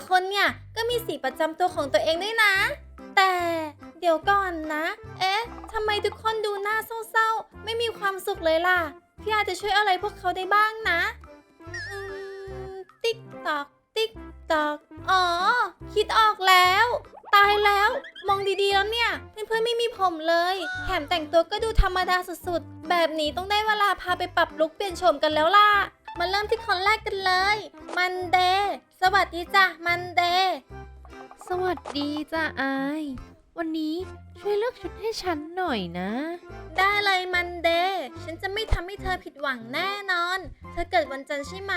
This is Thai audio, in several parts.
ละคนเนี่ยก็มีสีประจำตัวของตัวเองด้วยนะ แต่เดี๋ยวก่อนนะ เอ๊ะทำไมทุกคนดูหน้าเศร้าๆ ไม่มีความสุขเลยล่ะ พี่อาจจะช่วยอะไรพวกเขาได้บ้างนะอืมติ๊กตอก ติ๊กตอก อ๋อ คิดออกแล้ว ตายแล้ว มองดีๆแล้วเนี่ย เพื่อนๆไม่มีผมเลย แถมแต่งตัวก็ดูธรรมดาสุดๆ แบบนี้ต้องได้เวลาพาไปปรับลุคเปลี่ยนโฉมกันแล้วล่ะ มาเริ่มที่คนแรกกันเลย มันเดย์สวัสดีจ้ะมันเดย์สวัสดีจ้าอาย วันนี้ช่วยเลือกชุดให้ฉันหน่อยนะ ได้เลยมันเดย์ฉันจะไม่ทำให้เธอผิดหวังแน่นอน เธอเกิดวันจันทร์ใช่ไหม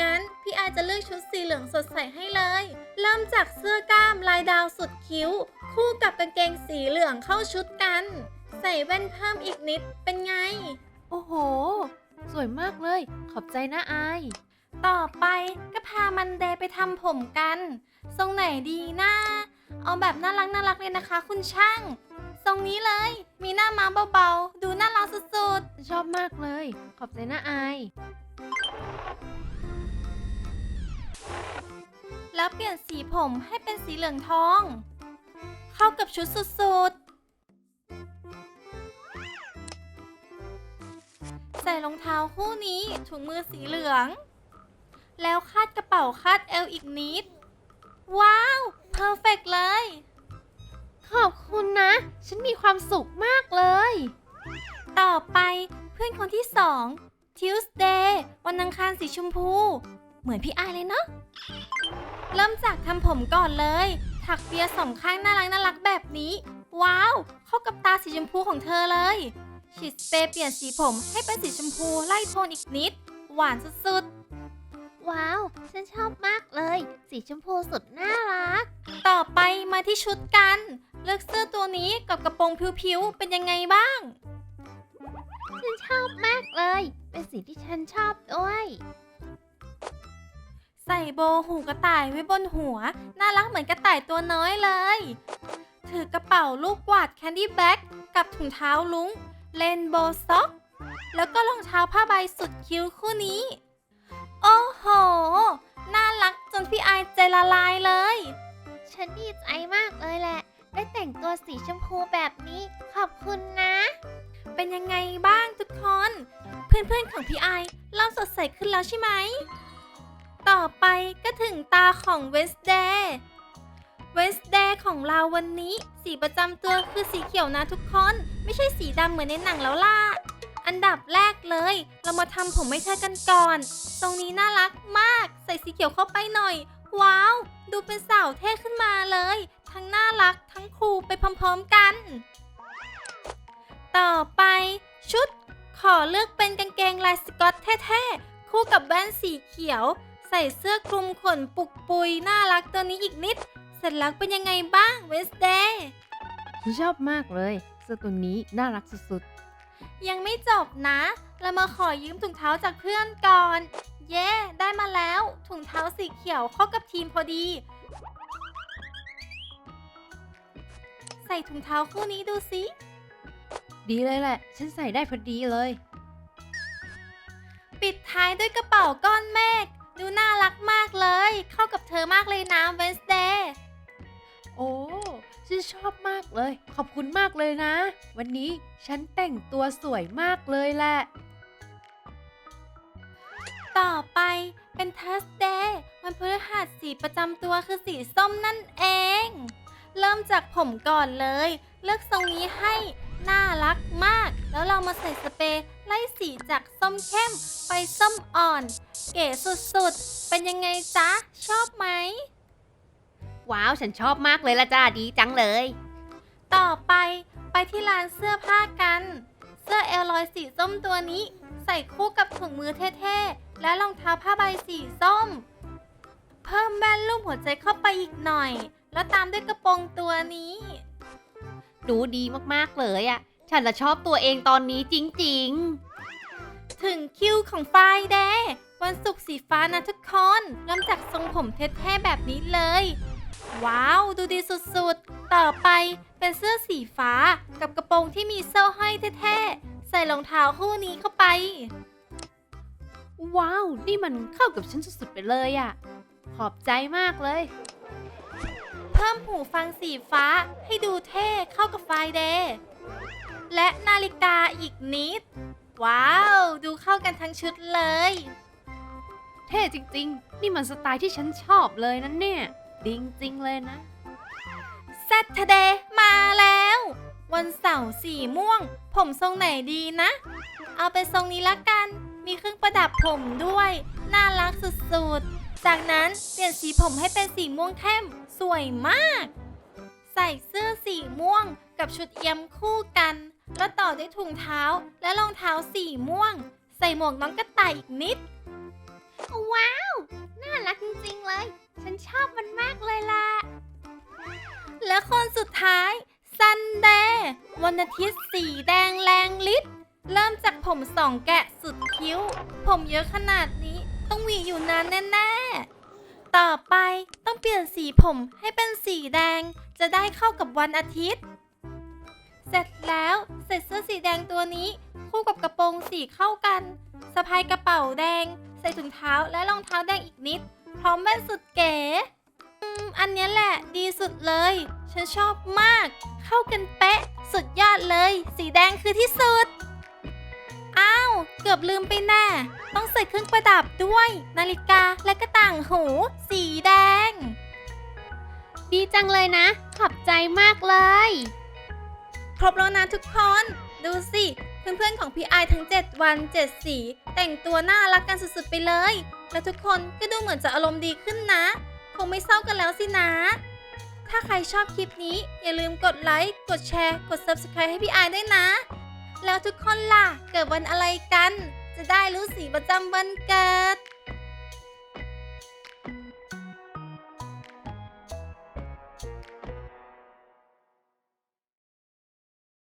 งั้นพี่อายจะเลือกชุดสีเหลืองสดใสให้เลย เริ่มจากเสื้อกล้ามลายดาวสุดคิ้ว คู่กับกางเกงสีเหลืองเข้าชุดกัน ใส่แว่นเพิ่มอีกนิดเป็นไง โอ้โห สวยมากเลย ขอบใจนะอาย ต่อไปก็พามันเดย์ไปทำผมกัน ทรงไหนดีนะเอาแบบน่ารักน่ารักเลยนะคะ คุณช่าง ทรงนี้เลย มีหน้าม้าเบาๆ ดูน่ารักสุดๆชอบมากเลย ขอบใจนะอายแล้วเปลี่ยนสีผมให้เป็นสีเหลืองทอง เข้ากับชุดสุดๆ ใส่รองเท้าคู่นี้ถุงมือสีเหลือง แล้วคาดกระเป๋าคาดเอวอีกนิด ว้าวเพอร์เฟกเลย ขอบคุณนะ ฉันมีความสุขมากเลย ต่อไปเพื่อนคนที่สอง Tuesday วันอังคารสีชมพู เหมือนพี่อายเลยเนาะเริ่มจากทำผมก่อนเลย ถักเปียร์สองข้างน่ารักน่ารักแบบนี้ ว้าว เข้ากับตาสีชมพูของเธอเลย ฉีดสเปรย์เปลี่ยนสีผมให้เป็นสีชมพูไล่โทนอีกนิด หวานสุดว้าว ฉันชอบมากเลย สีชมพูสุดน่ารัก ๆ ต่อไปมาที่ชุดกัน เลือกเสื้อตัวนี้กับกระโปรงผิวๆเป็นยังไงบ้าง ฉันชอบมากเลย เป็นสีที่ฉันชอบด้วย ใส่โบว์หูกระต่ายไว้บนหัว น่ารักเหมือนกระต่ายตัวน้อยเลย ถือกระเป๋าลูกกวาดแคนดี้แบ็กกับถุงเท้าลุง เลนโบว์ซ็อก แล้วก็รองเท้าผ้าใบสุดคิ้วคู่นี้ โอ้โห น่ารักจนพี่อายใจละลายเลย ฉันดีใจมากเลยแหละ ได้แต่งตัวสีชมพูแบบนี้ ขอบคุณนะ เป็นยังไงบ้างทุกคน เพื่อนๆของพี่ไอเริ่มสดใสขึ้นแล้วใช่ไหม ต่อไปก็ถึงตาของเวสเดย์ เวสเดย์ของเราวันนี้ สีประจำตัวคือสีเขียวนะทุกคน ไม่ใช่สีดำเหมือนในหนังแล้วล่ะ อันดับแรกเลย เรามาทำผมให้เธอกันก่อน ตรงนี้น่ารักมาก ใส่สีเขียวเข้าไปหน่อย ว้าว ดูเป็นสาวเท่ขึ้นมาเลย ทั้งน่ารักทั้งคูลไปพร้อมๆกัน ต่อไป ชุด ขอเลือกเป็นกางเกงลายสกอตเท่ๆ คู่กับแว่นสีเขียว ใส่เสื้อคลุมขนปุกปุยน่ารักตัวนี้อีกนิด สร็จแล้วเป็นยังไงบ้างเวสเดย์ฉันชอบมากเลยเสื้อตัวนี้น่ารักสุดยังไม่จบนะ เรามาขอยืมถุงเท้าจากเพื่อนก่อน เย้ ได้มาแล้ว ถุงเท้าสีเขียวเข้ากับทีมพอดี ใส่ถุงเท้าคู่นี้ดูสิ ๆ ดีเลยแหละ ฉันใส่ได้พอดีเลย ปิดท้ายด้วยกระเป๋าก้อนเมฆ ดูน่ารักมากเลย เข้ากับเธอมากเลยนะเวนสเดย์ โอ้ฉันชอบมากเลย ขอบคุณมากเลยนะ วันนี้ฉันแต่งตัวสวยมากเลยแหละ ต่อไปเป็นเทสเดย์วันพฤหัสสีประจำตัวคือสีส้มนั่นเอง เริ่มจากผมก่อนเลย เลือกทรงนี้ให้ น่ารักมาก แล้วเรามาใส่สเปรย์ไล่สีจากส้มเข้มไปส้มอ่อน เก๋สุดๆ เป็นยังไงจ๊ะ ชอบไหม ว้าว ฉันชอบมากเลยละจ้าดีจังเลย ต่อไปไปที่ร้านเสื้อผ้ากัน เสื้อเอลลอยสีส้มตัวนี้ ใส่คู่กับถุงมือเท่ๆ และรองเท้าผ้าใบสีส้ม เพิ่มแว่นรูปหัวใจเข้าไปอีกหน่อย แล้วตามด้วยกระโปรงตัวนี้ ดูดีมากๆเลยอะฉันละชอบตัวเองตอนนี้จริงถึงคิวของไฟเดย์วันศุกร์สีฟ้านะทุกคนเริ่มจากทรงผมเท่ๆแบบนี้เลย ว้าว ดูดีสุดๆ ต่อไปเป็นเสื้อสีฟ้ากับกระโปรงที่มีโซ่ห้อยเท่ๆ ใส่รองเท้าคู่นี้เข้าไป ว้าว นี่มันเข้ากับฉันสุดๆไปเลยอะขอบใจมากเลย เพิ่มหูฟังสีฟ้าให้ดูเท่เข้ากับไฟเดย์และนาฬิกาอีกนิด ว้าว ดูเข้ากันทั้งชุดเลย เท่จริงๆ นี่มันสไตล์ที่ฉันชอบเลยนะเนี่ย ดีจริงๆเลยนะ Saturday มาแล้ว วันเสาร์สีม่วง ผมทรงไหนดีนะ เอาเป็นทรงนี้ละกัน มีเครื่องประดับผมด้วย น่ารักสุดๆ จากนั้นเปลี่ยนสีผมให้เป็นสีม่วงเข้ม สวยมาก ใส่เสื้อสีม่วงกับชุดเอี่ยมคู่กัน แล้วต่อด้วยถุงเท้าและรองเท้าสีม่วง ใส่หมวกน้องกระต่ายอีกนิด ว้าว น่ารักจริงๆเล ท้ายซันเดย์วันอาทิตย์สีแดงแรงลิ์เริ่มจากผมสองแกะสุดคิ้ว ผมเยอะขนาดนี้ต้องหวีอยู่นานแน่ๆ ต่อไปต้องเปลี่ยนสีผมให้เป็นสีแดง จะได้เข้ากับวันอาทิตย์ เสร็จแล้วใส่เสื้อสีแดงตัวนี้ คู่กับกระโปรงสีเข้ากันสะพายกระเป๋าแดง ใส่ถุงเท้าและรองเท้าแดงอีกนิด พร้อมแว่นสุดเก๋ มอันเนี้ยแหละดีสุดเลย ฉันชอบมาก เข้ากันเป๊ะ สุดยอดเลย สีแดงคือที่สุด อ้าว เกือบลืมไปแน่ ต้องใส่เครื่องประดับด้วย นาฬิกาและก็ต่างหู สีแดง ดีจังเลยนะ ขอบใจมากเลย ครบแล้วนะทุกคน ดูสิ เพื่อนๆของพี่ไอายทั้ง 7 วัน 7 สี แต่งตัวน่ารักกันสุดๆไปเลย แล้วทุกคนก็ดูเหมือนจะอารมณ์ดีขึ้นนะ คงไม่เศร้ากันแล้วสินะ ถ้าใครชอบคลิปนี้ อย่าลืมกดไลค์ กดแชร์ กด Subscribe ให้พี่ไอายด้วยนะ แล้วทุกคนล่ะ เกิดวันอะไรกัน จะได้รู้สีประจำวันเกิด